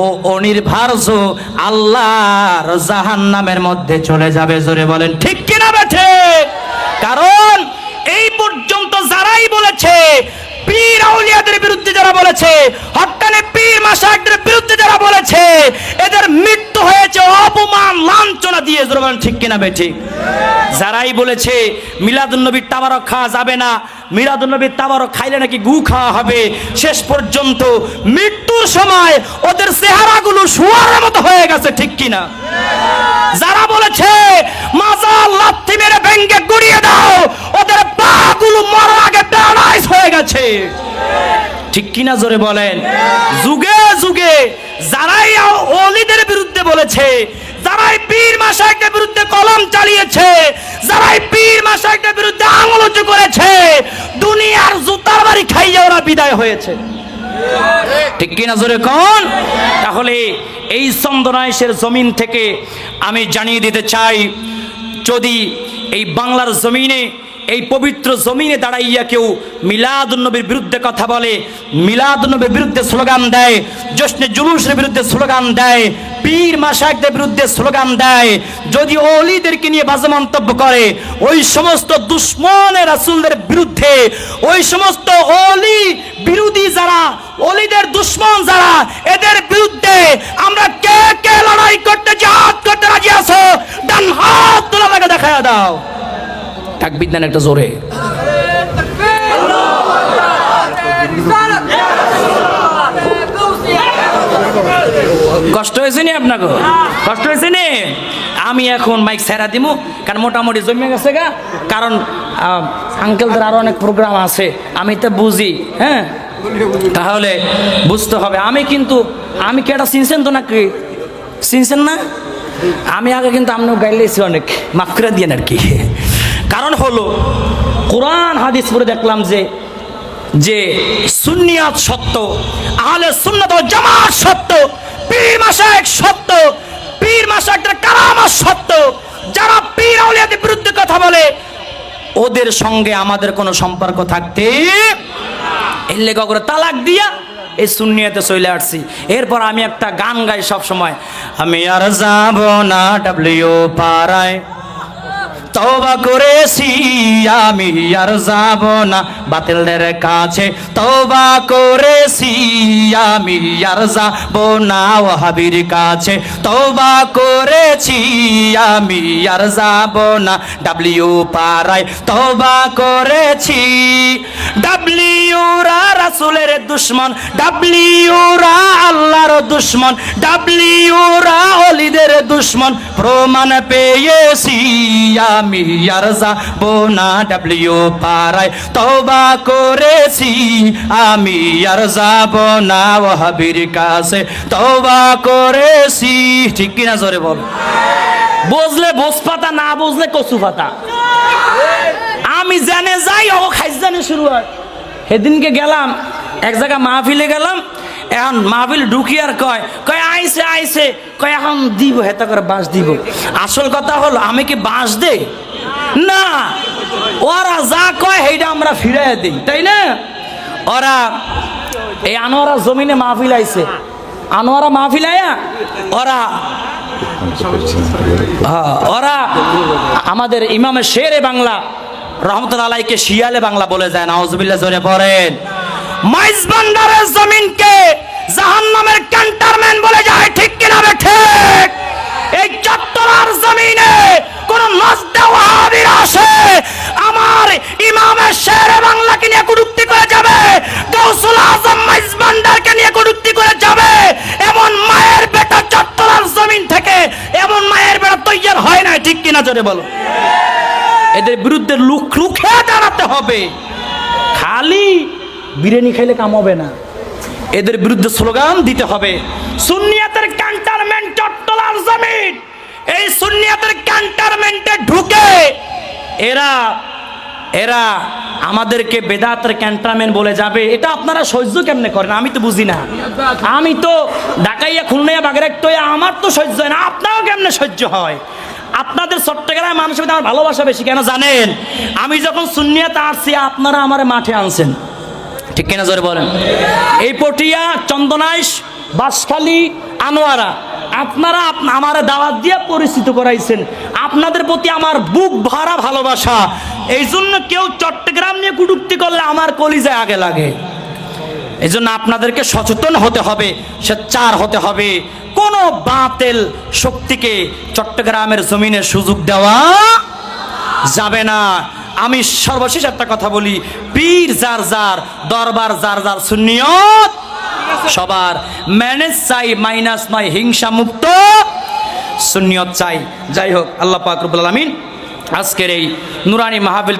ও অনির্ভার্য আল্লাহর জাহান্নামের মধ্যে চলে যাবে, জোরে বলেন, ঠিক কিনা বেঠে? কারণ এই পর্যন্ত যারাই বলেছে, পীর আউলিয়াদের বিরুদ্ধে যারা বলেছে হট্টানে পীর মাসাকদের বিরুদ্ধে যারা বলেছে, এদের মৃত্যু লাঞ্ছনা দিয়ে জোরে বলেন ঠিক কিনা বেঠে? যারাই বলেছে মিলাদুন্নবীর তাবারক খাওয়া যাবে না মিলাদুন্নবীর তাবারক খাইলে নাকি গু খাওয়া হবে, শেষ পর্যন্ত মৃত্যুর সময় ওদের চেহারাগুলো শুয়ারের মতো হয়ে গেছে ঠিক কিনা? যারা বলেছে, মাজার লাথি মেরে ব্যাংকে গুড়িয়ে দাও, ওদের পাগুলো মরার আগে প্যারালাইজ হয়ে গেছে। ঠিক কিনা জোরে বলেন? যুগে যুগে যারাই অলিদের বিরুদ্ধে বলেছে যারাই পীর মাসাইকের বিরুদ্ধে কলম চালিয়েছে, যারাই পীর মাসাইকের বিরুদ্ধে আঙুল উঁচু করেছে, দুনিয়ার জুতার বাড়ি খাইয়ে ওরা বিদায় হয়েছে। ঠিক কিনা জোরে কোন? তাহলে এই চন্দনাইশের জমিন থেকে আমি জানিয়ে দিতে চাই, যদি এই বাংলার জমিনে, এই পবিত্র জমিনে দাঁড়াইয়া কেউ মিলাদুন্নবীর বিরুদ্ধে কথা বলে, মিলাদুন্নবীর বিরুদ্ধে স্লোগান দেয়, জশ্নে জুলুসের বিরুদ্ধে স্লোগান দেয় পীর মাসাকদের বিরুদ্ধে স্লোগান দেয়, যদি অলিদেরকে নিয়ে বাজে মন্তব্য করে, ওই সমস্ত দুশ্মনের রাসুলদের বিরুদ্ধে, ওই সমস্ত অলি বিরোধী যারা অলিদের দুশ্মন যারা, এদের বিরুদ্ধে আমরা কে কে লড়াই করতে জাহাজ করতে রাজি আছো? ডান হাত তোলা দেখা দাও। থাকবি দেন একটা জোরে। কষ্ট হয়েছে নি আপনাকে? কষ্ট হয়েছে নি? আমি এখন মাইক সেরা দিব কারণ মোটামুটি জমে গেছে গা। কারণ আঙ্কেলদের আরও অনেক প্রোগ্রাম আছে, আমি তো বুঝি হ্যাঁ? তাহলে বুঝতে হবে। আমি কিন্তু, আমি কি এটা চিনছেন তো নাকি? চিনছেন না? আমি আগে কিন্তু আপনার গাইলেছি অনেক। মাফ করে দিয়ে আর কি। কারণ হলো, কোরআন, হাদিস পড়ে দেখলাম যে যে সুন্নিয়াত সত্য, আহলে সুন্নাত জামাত সত্য পীর মাসা এক সত্য। পীর মাসা একটা কারামত সত্য। যারা পীর আউলিয়াদের বিরুদ্ধে কথা বলে, ওদের সঙ্গে আমাদের কোনো সম্পর্ক থাকতে এর লেখা তালাক দিয়া এই শূন্যতে চলে আসছি। এরপর আমি একটা গান গাই সব সময় আমি আর যাব না ডাব্লিউ পাড়ায়। তওবা করেছি, আমি আর যাব না। বাতিলদের কাছে তওবা করেছি, আমি আর যাব না। ওহাবির কাছে তওবা করেছি, আমি আর যাব না। ডাব্লিউ পাড়ায় তওবা করেছি ডাব্লিউরা রাসূলের দুশ্মন, ডাব্লিউরা আল্লাহর দুশ্মন, ডাব্লিউরা অলিদের দুশ্মন। প্রমাণ পেয়েছি আমি আর যাব না ডাব্লিউ পাড়ায়। তওবা করেছি আমি আর যাব না ওহাবির কাছে। তওবা করেছি, ঠিক কিনা জোরে বল। বুঝলে বোস পাতা না বুঝলে কচু পাতা আমি জানে যাই, ও খাইজানে শুরু হয়। সেদিনকে গেলাম এক জায়গা মাহফিলে গেলাম এখন মাহফিল ঢুকি আর কয় কয় আইসে আইসে কয় এখন দিব হেতা করে বাঁশ দিব। আসল কথা হলো আমি কি বাঁশ দে না। ওরা যা কয় সেইটা আমরা ফিরাই দিই তাই না? ওরা এই আনোয়ারা জমিনে মাহফিল আইছে। আনোয়ারা মাহফিল আয়া ওরা হ্যাঁ, ওরা আমাদের ইমামে শেরে বাংলা রহমতুল্লাহ শিয়ালে বাংলা বলে যায়, নাউজুবিল্লাহ জোরে পড়েন মাইজ ভান্ডারের জমিনকে জাহান্নামের ক্যান্টারম্যান বলে যায়, ঠিক কিনা ঠিক? এই চত্বরার জমিনে কোন ওয়াহাবির আসে, আমার ইমামের শেরে বাংলাকে নিয়ে কটূক্তি করে যাবে গৌসুল আজম মাইজ ভান্ডারকে নিয়ে কটূক্তি করে যাবে, এমন মায়ের বেটা চত্বরার জমিন থেকে এমন মায়ের বেটা তৈয়ার হয় না ঠিক কিনা জোরে বলো। এদের বিরুদ্ধে লুক রুখে দাঁড়াতে হবে। খালি বিরিয়ানি খাইলে কাম হবে না। এদের বিরুদ্ধে স্লোগান দিতে হবে। সুন্নিয়াতের ক্যান্টারমেন্ট চট্টলার জমিন। এই সুন্নিয়াতের ক্যান্টারমেন্টে ঢুকে এরা এরা আমাদেরকে বেদাতের ক্যান্টারমেন্ট বলে যাবে। এটা আপনারা সহ্য কেমনে করেন? আমি তো বুঝি না। আমি তো ঢাকাইয়া খুলনাইয়া বাগেরহাট আমার তো সহ্য হয় না। আপনারও কেমনে সহ্য হয়? আপনাদের চট্টগ্রামের মানুষের মধ্যে আমার ভালোবাসা বেশি, কেন জানেন? আমি যখন শূন্যতে আসছি, আপনারা আমার মাঠে আনছেন। ঠিক কিনা জোরে বলেন? এই পটিয়া, চন্দনাইশ বাসখালী আনোয়ারা, আপনারা আমার দাওয়াত দিয়ে পরিচিত করাইছেন। আপনাদের প্রতি আমার বুক ভরা ভালোবাসা। এই জন্য কেউ চট্টগ্রাম নিয়ে কুটুক্তি করলে আমার কলিজায় আগে লাগে। এই জন্য আপনাদেরকে সচেতন হতে হবে সে চার হতে হবে। কোনো বাতেল শক্তিকে চট্টগ্রামের জমিনে সুযোগ দেওয়া যাবে না। আমি সর্বশেষ একটা কথা বলি, পীর যার যার, দরবার যার যার সুন্নিয়ত, সবার ম্যানেজ চাই, মাইনাস নয়, হিংসা মুক্ত সুন্নিয়ত চাই। যাই হোক, আল্লাহ পাক রব্বুল আলামিন আজকের এই নুরানি মাহফিল